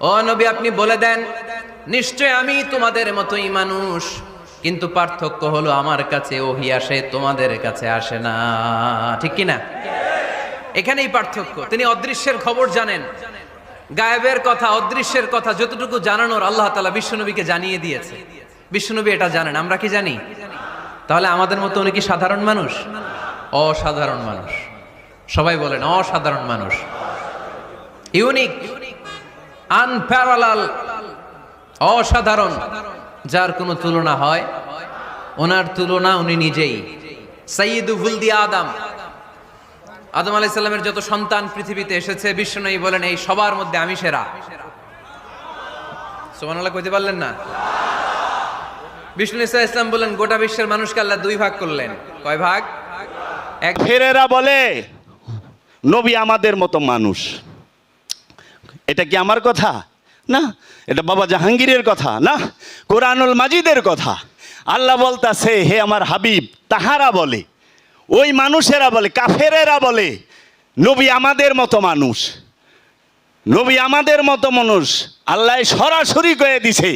ও নবী, আপনি বলে দেন, নিশ্চয় আমি তোমাদের মতোই মানুষ। কিন্তু পার্থক্য হলো আমার কাছে ওহি আসে, তোমাদের কাছে আসে না। ঠিক কি না এখানেই পার্থক্য। তিনি অদৃশ্যের খবর জানেন। গায়েবের কথা, অদৃশ্যের কথা যতটুকু জানানোর আল্লাহ তালা বিশ্বনবীকে জানিয়ে দিয়েছে। বিশ্বনবী এটা জানেন, আমরা কি জানি? তাহলে আমাদের মতো উনি কি সাধারণ মানুষ? অসাধারণ মানুষ। সবাই বলেন, অসাধারণ মানুষ। ইউনিক। আনপ্যারালাল, অসাধারণ, যার কোনো তুলনা হয়, ওনার তুলনা উনি নিজেই। সৈয়দ ভুলদি আদম। আদম আলাইহিস সালামের যত সন্তান পৃথিবীতে এসেছে বিশ্বনবী বলেন, এই সবার মধ্যে আমি সেরা। সুবহানাল্লাহ, কইতে পারলেন না? বিষ্ণু ইসা ইসলাম বলেন, গোটা বিশ্বের মানুষকে আল্লাহ দুই ভাগ করলেন। কয় ভাগ? এক ফেরেরা বলে, নবী আমাদের মতো মানুষ। এটা কি আমার কথা? না, এটা বাবা জাহাঙ্গীরের কথা, না, কোরআনুল মাজিদের কথা। আল্লাহ বলতাছে, হে আমার হাবিব, তাহারা বলে, ওই মানুষেরা বলে, কাফেরেরা বলে, নবী আমাদের মতো মানুষ, নবী আমাদের মতো মানুষ, আল্লাহ সরাসরি কয়ে দিছে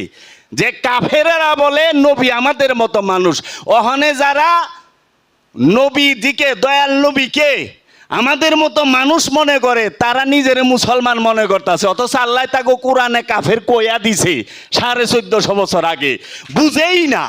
যে কাফেরেরা বলে, নবী আমাদের মতো মানুষ। ওখানে যারা নবী দিকে, দয়াল নবীকে আমাদের মতো মানুষ মনে করে, তারা নিজের মুসলমান মনে করতেছে। অথচ আল্লাহ তাকে কোরআনে কাফের কয়া দিছে সাড়ে চোদ্দশো বছর আগে। বুঝেই না।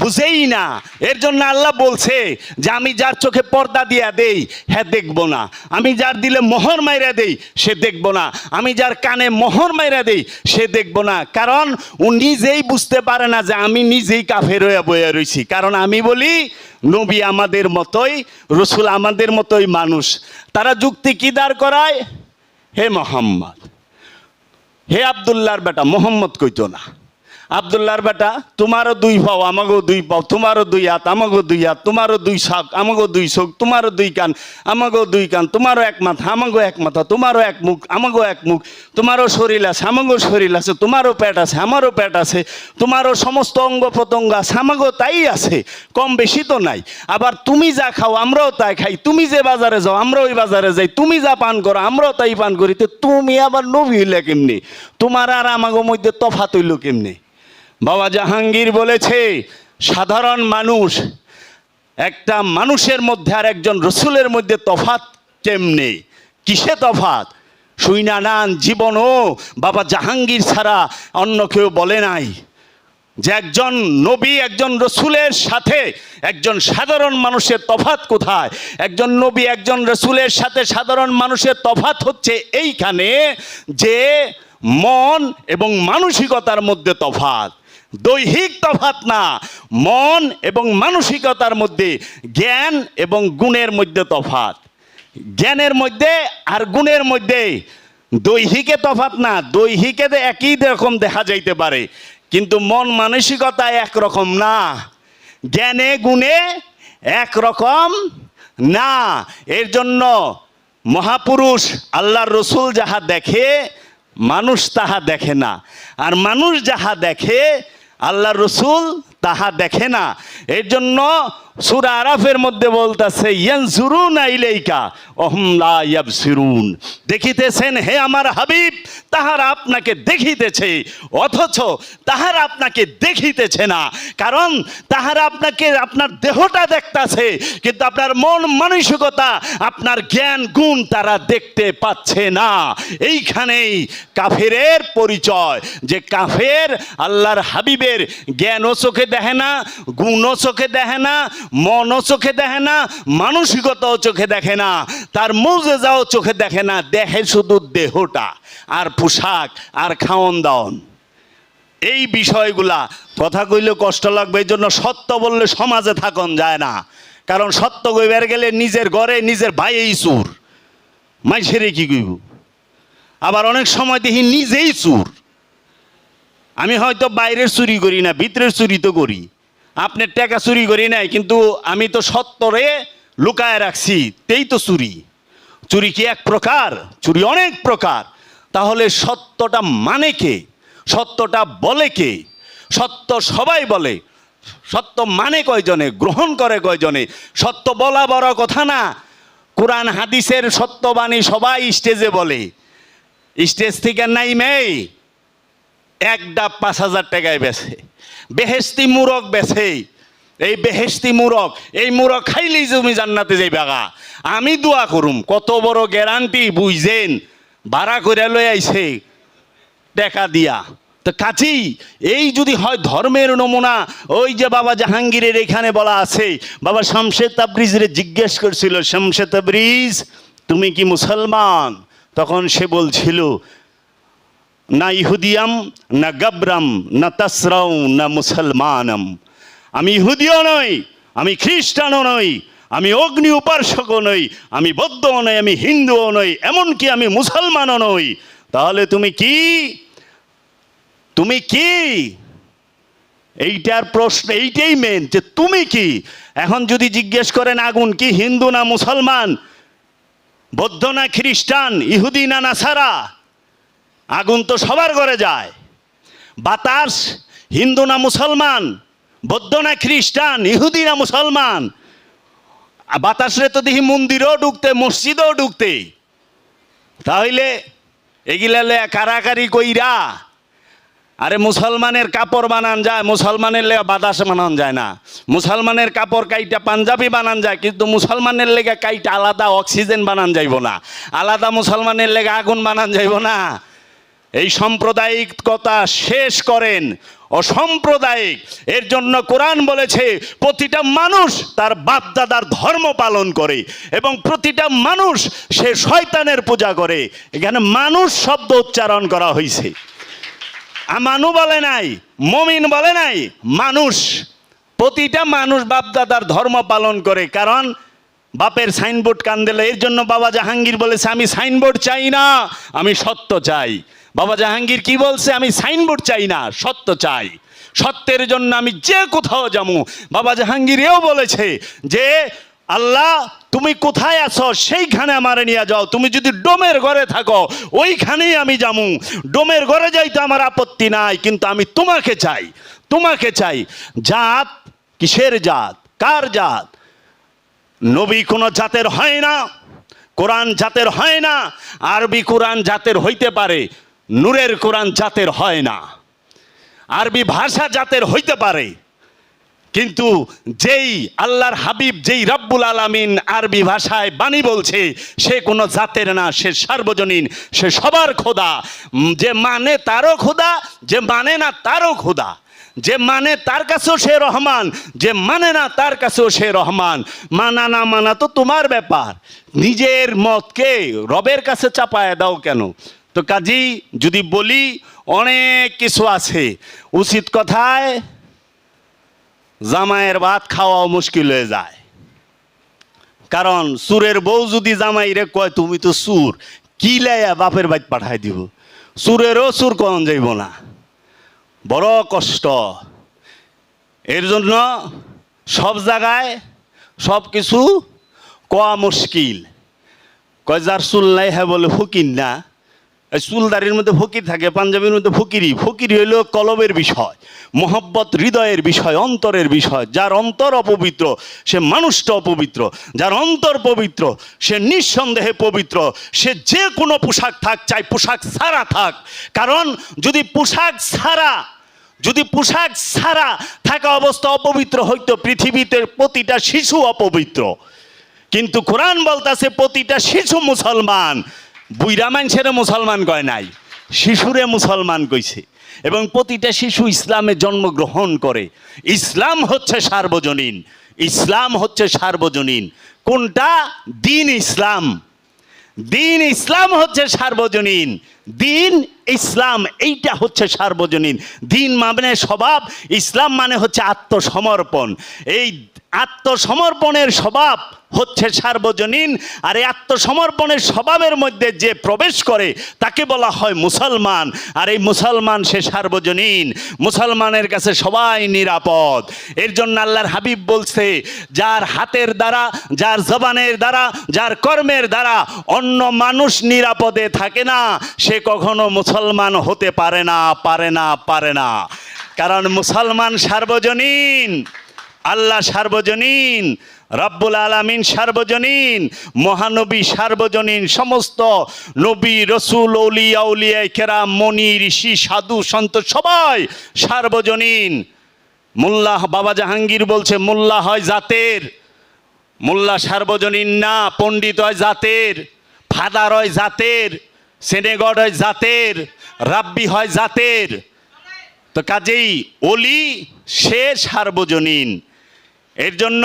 বুঝেই না। এর জন্য আল্লাহ বলছে যে, আমি যার চোখে পর্দা দিয়া দেই হ্যাঁ দেখব না। আমি যার দিলে মোহর মাইরা দেই, সে দেখব না। আমি যার কানে মোহর মাইরা দেই, সে দেখব না। কারণ ও নিজেই বুঝতে পারে না যে, আমি নিজেই কাফের হয়ে বয়ে রয়েছি কারণ আমি বলি, নবী আমাদের মতোই, রসুল আমাদের মতোই মানুষ। তারা যুক্তি কি দাঁড় করায়? হে মোহাম্মদ, হে আবদুল্লাহর বেটা, মোহাম্মদ কইতো না। আবদুল্লাহর বেটা, তোমারও দুই পাও আমাকেও দুই পাও, তোমারও দুই হাত আমাকেও দুই হাত, তোমারও দুই শাক আমাকেও দুই চোখ তোমারও দুই কান আমাকেও দুই কান, তোমারও এক মাথা আমাকেও এক মাথা, তোমারও এক মুখ আমাকেও এক মুখ, তোমারও শরীর আছে আমাকেও শরীর আছে, তোমারও পেট আছে, আমারও পেট আছে, তোমারও সমস্ত অঙ্গ প্রত্যঙ্গ আছে আমাকেও তাই আছে, কম বেশি তো নাই। আবার তুমি যা খাও, আমরাও তাই খাই, তুমি যে বাজারে যাও আমরা ওই বাজারে যাই, তুমি যা পান করো, আমরাও তাই পান করি, তো তুমি আবার নবী হইলে কেমনি? তোমার আর আমাকে মধ্যে তফাত হইল কেমনি? বাবা জাহাঙ্গীর বলেছে, সাধারণ মানুষ, একটা মানুষের মধ্যে আর একজন রসুলের মধ্যে তফাত কেমনে? কিসে তফাত শুইনা নান, জীবনও বাবা জাহাঙ্গীর ছাড়া অন্য কেউ বলে নাই। যে একজন নবী, একজন রসুলের সাথে, একজন সাধারণ মানুষের তফাত কোথায়? একজন নবী, একজন রসুলের সাথে সাধারণ মানুষের তফাত হচ্ছে এইখানে যে মন এবং মানসিকতার মধ্যে তফাত দৈহিক তফাত না, মন এবং মানসিকতার মধ্যে জ্ঞান এবং গুণের মধ্যে তফাত জ্ঞানের মধ্যে আর গুণের মধ্যে দৈহিকে তফাত না, দৈহিকে একই রকম দেখা যাইতে পারে, কিন্তু মন মানসিকতা একরকম না, জ্ঞানে গুণে একরকম না। এর জন্য মহাপুরুষ আল্লাহর রসুল যাহা দেখে, মানুষ তাহা দেখে না। আর মানুষ যাহা দেখে আল্লাহ রসুল তাহা দেখে না। এর জন্য সুরা আরাফের মধ্যে বলতেছে, ইয়ানজুরুন ইলাইকা অহম লা ইয়াবসিরুন। দেখিতেছেন, হে আমার হাবিব, তাহারা আপনাকে দেখিতেছে, অথচ তাহারা আপনাকে দেখিতেছে না। কারণ তাহারা আপনাকে, আপনার দেহটা দেখতাছে, কিন্তু আপনার মন মানসিকতা, আপনার জ্ঞান, গুণ তারা দেখতে পাচ্ছে না। এইখানেই কাফেরের পরিচয়, যে কাফের আল্লাহর হাবিবের জ্ঞানও চোখে দেখে না, গুণও চোখে দেখে না, মনও চোখে দেখে না, মানসিকতাও চোখে দেখে না, তার যাও চোখে দেখে না, দেখে শুধু দেহটা আর পোশাক আর খাওয়ন দাওন। এই বিষয়গুলা কথা কইলে কষ্ট লাগবে, এই জন্য সত্য বললে সমাজে থাকন যায় না। কারণ সত্য কইবার গেলে নিজের ঘরে নিজের ভাইয়েই চুর। মাইসেরে কি কইব? আবার অনেক সময় দেখি নিজেই চুর। আমি হয়তো বাইরের চুরি করি না, ভিতরের চুরি তো করি। আপনার টাকা চুরি করি নাই, কিন্তু আমি তো সত্তরে লুকায় রাখছি, তেই তো চুরি। চুরি কি এক প্রকার? চুরি অনেক প্রকার। তাহলে সত্যটা মানে কে? সত্যটা বলে কে? সত্য সবাই বলে। সত্য মানে কয়জনে? গ্রহণ করে কয়জনে? সত্য বলা বড় কথা না। কোরআন, হাদিসের সত্যবাণী সবাই স্টেজে বলে। স্টেজ থেকে নাই মেয়ে। এক ডাব পাঁচ হাজার টাকায় বেছে বেহেস্তি মুরগ বেছে এই বেহেস্তি মুরগ, এই মুরগ খাইলেই তুমি জান্নাতে যাই বাগা আমি দোয়া করুম, কত বড় গ্যারান্টি বুঝছেন ভাড়া করে লই আইছে, টাকা দিয়া। তো কাছেই এই যদি হয় ধর্মের নমুনা, ওই যে বাবা জাহাঙ্গীরের এখানে বলা আছে, বাবা শামশেদ তাবরিজরে জিজ্ঞেস করছিল, শামশেদ তাবরিজ, তুমি কি মুসলমান? তখন সে বলছিল না ইহুদিয়াম, না গাবরাম, না তাসরাও না মুসলমানম। আমি ইহুদিও নই, আমি খ্রিস্টানও নই, আমি অগ্নি উপাসকও নই, আমি বৌদ্ধও নই, আমি হিন্দুও নই, এমনকি আমি মুসলমানও নই। তাহলে তুমি কি? তুমি কি? এইটার প্রশ্ন, এইটাই মেন যে তুমি কি? এখন যদি জিজ্ঞেস করেন আগুন কি হিন্দু না মুসলমান? বৌদ্ধ না খ্রিস্টান? ইহুদি না নাসারা? আগুন তো সবার ঘরে যায়। বাতাস, হিন্দু না মুসলমান, বৌদ্ধ না খ্রিস্টান, ইহুদি না মুসলমান। বাতাসরে তো দেখি মন্দিরও ঢুকতে মসজিদও ঢুকতে তাহলে এগুলা কারাকারি কইরা, আরে মুসলমানের কাপড় বানান যায়, মুসলমানের লেগে বাতাস বানান যায় না। মুসলমানের কাপড় কাইটা পাঞ্জাবি বানান যায়, কিন্তু মুসলমানের লেগে কাইটা আলাদা অক্সিজেন বানান যাইব না। আলাদা মুসলমানের লেগে আগুন বানান যাইব না। এই সাম্প্রদায়িকতা শেষ করেন। অসাম্প্রদায়িক। এর জন্য কোরআন বলেছে, প্রতিটা মানুষ তার বাপদাদার ধর্ম পালন করে এবং প্রতিটা মানুষ সে শয়তানের পূজা করে। এখানে মানুষ শব্দ উচ্চারণ করা হয়েছে আমানু বলে নাই, মমিন বলে নাই, মানুষ। প্রতিটা মানুষ বাপদাদার ধর্ম পালন করে, কারণ বাপের সাইনবোর্ড কান দিলে এর জন্য বাবা জাহাঙ্গীর বলেছে, আমি সাইনবোর্ড চাই না, আমি সত্য চাই। বাবা জাহাঙ্গীর কি বলছে? আমি সাইনবোর্ড চাই না, সত্য চাই। সত্যের জন্য আমি যে কোথাও যাব। বাবা জাহাঙ্গীর এও বলেছে যে, আল্লাহ, তুমি কোথায় আছো? সেইখানে আমারে নিয়ে যাও। তুমি যদি ডোমের ঘরে থাকো, ওইখানেই আমি যামু ডোমের ঘরে যাইতে আমার আপত্তি নাই, কিন্তু আমি তোমাকে চাই। তোমাকে চাই। জাত কিসের জাত? কার জাত? নবী কোনো জাতের হয় না, কোরআন জাতের হয় না, আরবি কোরআন জাতের হইতে পারে। নূরের কোরআন জাতের হয় না। আরবি ভাষা জাতের হইতে পারে। কিন্তু যেই আল্লাহর হাবিব, যেই রব্বুল আলামিন আরবি ভাষায় বাণী বলছে, সে কোনো জাতের না, সে সার্বজনীন, সে সবার খোদা। যে মানে তারও খোদা, যে মানে না তারও খোদা। যে মানে তার কাছেও সে রহমান, যে মানে না তার কাছেও সে রহমান। মানা না মানা তো তোমার ব্যাপার। নিজের মতকে রবের কাছে চাপায় দাও কেন? তো কাজী, যদি বলি অনেক কিছু আছে। উচিত কথায়, জামাইয়ের ভাত খাওয়াও মুশকিল হয়ে যায়। কারণ সুরের বউ যদি জামাই রে কয়, তুমি তো সুর, কি লাইয়া বাপের বাইত পাঠাই দিব? সুরেরও সুর কন যাইব না। বড় কষ্ট। এর জন্য সব জায়গায় সব কিছু কোয়া মুশকিল। কয়, যার চুল নাই হ্যাঁ বলে ফকির না। চুলদারির মধ্যে ফকির থাকে, পাঞ্জাবির মধ্যে ফকিরি। ফকিরি হইল কলবের বিষয়, মোহব্বত হৃদয়ের বিষয়, অন্তরের বিষয়। যার অন্তর অপবিত্র, সে মানুষটা অপবিত্র। যার অন্তর পবিত্র, সে নিঃসন্দেহে পবিত্র। সে যে কোনো পোশাক থাক, চাই পোশাক ছাড়া থাক। কারণ যদি পোশাক ছাড়া যদি পোশাক ছাড়া থাকা অবস্থা অপবিত্র হইতো পৃথিবীতে প্রতিটা শিশু অপবিত্র। কিন্তু কোরআন বলতাছে, প্রতিটা শিশু মুসলমান। বুইরা মানুষের মুসলমান কয় নাই, শিশুরে মুসলমান কইছে। এবং প্রতিটা শিশু ইসলামে জন্মগ্রহণ করে। ইসলাম হচ্ছে সার্বজনীন, ইসলাম হচ্ছে সার্বজনীন। কোনটা? দিন ইসলাম। দিন ইসলাম হচ্ছে সার্বজনীন। দিন ইসলাম, এইটা হচ্ছে সার্বজনীন। দিন মানে স্বভাব, ইসলাম মানে হচ্ছে আত্মসমর্পণ। এই আত্মসমর্পণের স্বভাব হচ্ছে সার্বজনীন, আর এই আত্মসমর্পণের স্বভাবের মধ্যে যে প্রবেশ করে, তাকে বলা হয় মুসলমান। আর এই মুসলমান সে সার্বজনীন, মুসলমানের কাছে সবাই নিরাপদ। এর জন্য আল্লাহর হাবিব বলছে, যার হাতের দ্বারা, যার জবানের দ্বারা, যার কর্মের দ্বারা অন্য মানুষ নিরাপদে থাকে না, সে কখনো মুসলমান হতে পারে না পারে না পারে না। কারণ মুসলমান সার্বজনীন। আল্লাহ সার্বজনীন, রাব্বুল আলামিন সার্বজনীন, মহানবী সার্বজনীন, সমস্ত নবী, রসুল উলিয়া উলিয়া, কেরাম মনি ঋষি, সাধু, সন্ত সবাই সার্বজনীন। মোল্লা বাবা জাহাঙ্গীর বলছে, মোল্লা হয় জাতের, মোল্লা সার্বজনীন না, পণ্ডিত হয় জাতের, ফাদার হয় জাতের, সেনেগড হয় জাতের, রাব্বি হয় জাতের। তো কাজেই অলি সে সার্বজনীন। এর জন্য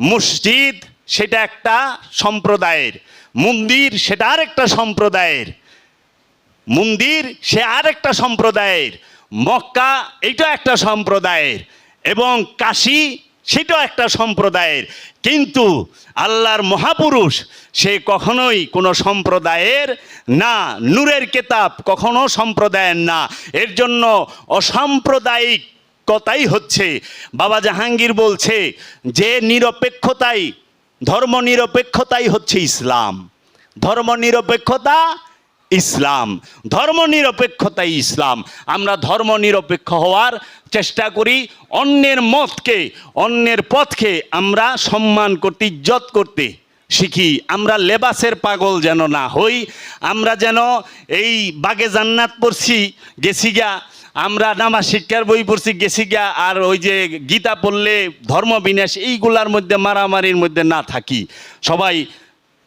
মসজিদ সেটা একটা সম্প্রদায়ের, মন্দির সেটা আরেকটা সম্প্রদায়ের, মন্দির সে আরেকটা সম্প্রদায়ের, মক্কা এটা একটা সম্প্রদায়ের এবং কাশী সেটাও একটা সম্প্রদায়ের। কিন্তু আল্লাহর মহাপুরুষ সে কখনোই কোনো সম্প্রদায়ের না, নূরের কেতাব কখনো সম্প্রদায়ের না। এর জন্য অসাম্প্রদায়িক কথাই হচ্ছে। বাবা জাহাঙ্গীর বলছে, যে নিরপেক্ষতাই, ধর্ম নিরপেক্ষতাই হচ্ছে ইসলাম। ধর্ম নিরপেক্ষতা ইসলাম। ধর্ম নিরপেক্ষতাই ইসলাম। আমরা ধর্ম নিরপেক্ষ হওয়ার চেষ্টা করি, অন্যের মতকে, অন্যের পথকে আমরা সম্মান করতে, ইজ্জত করতে শিখি। আমরা লেবাসের পাগল যেন না হই। আমরা যেন এই বাগে জান্নাত পড়ছি, গেছি গা আমরা নামা শিক্ষার বই পড়ছি, গেছি গিয়া, আর ওই যে গীতা পড়লে ধর্ম বিনাশ, এইগুলার মধ্যে, মারামারির মধ্যে না থাকি। সবাই,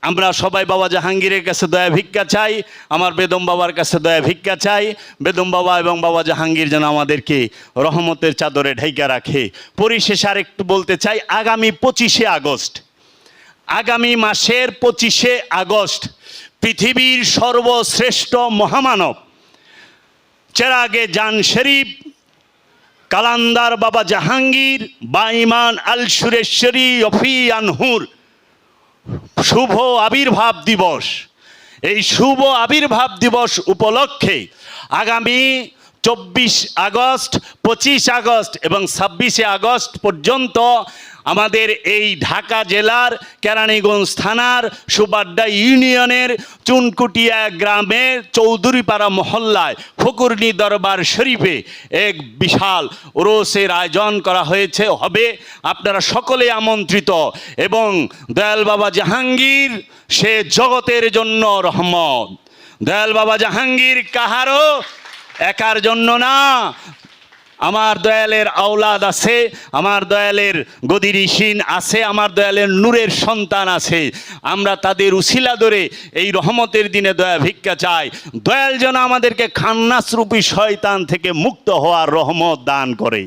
আমরা সবাই বাবা জাহাঙ্গীরের কাছে দয়া ভিক্ষা চাই, আমার বেদম বাবার কাছে দয়া ভিক্ষা চাই। বেদম বাবা এবং বাবা জাহাঙ্গীর যেন আমাদেরকে রহমতের চাদরে ঢেকে রাখে। পরিশেষে আর একটু বলতে চাই, আগামী পঁচিশে আগস্ট, আগামী মাসের পঁচিশে আগস্ট, পৃথিবীর সর্বশ্রেষ্ঠ মহামানব চেরাগে জান শরীফ, কালান্দার বাবা জাহাঙ্গীর, বাইমান আল সুরেশ্বরী অফি আনহুর। শুভ আবির্ভাব দিবস। এই শুভ আবির্ভাব দিবস উপলক্ষে আগামী চব্বিশ আগস্ট, পঁচিশ আগস্ট এবং ছাব্বিশে আগস্ট পর্যন্ত আমাদের এই ঢাকা জেলার কেরানীগঞ্জ থানার সুবাড্ডা ইউনিয়নের চুনকুটিয়া গ্রামের চৌধুরীপাড়া মহল্লায় ফকুরনি দরবার শরীফে এক বিশাল ওরসের আয়োজন করা হয়েছে। হবে আপনারা সকলে আমন্ত্রিত এবং দয়াল বাবা জাহাঙ্গীর সে জগতের জন্য রহমত। দয়াল বাবা জাহাঙ্গীর কাহারও একার জন্য না আমার দয়ালের আওলাদ আছে, আমার দয়ালের গদিরিসীন আছে, আমার দয়ালের নূরের সন্তান আছে। আমরা তাদের উশিলা ধরে এই রহমতের দিনে দয়া ভিক্ষা চাই। দয়াল যেন আমাদেরকে খান্নাসরূপী শয়তান থেকে মুক্ত হওয়ার রহমত দান করে।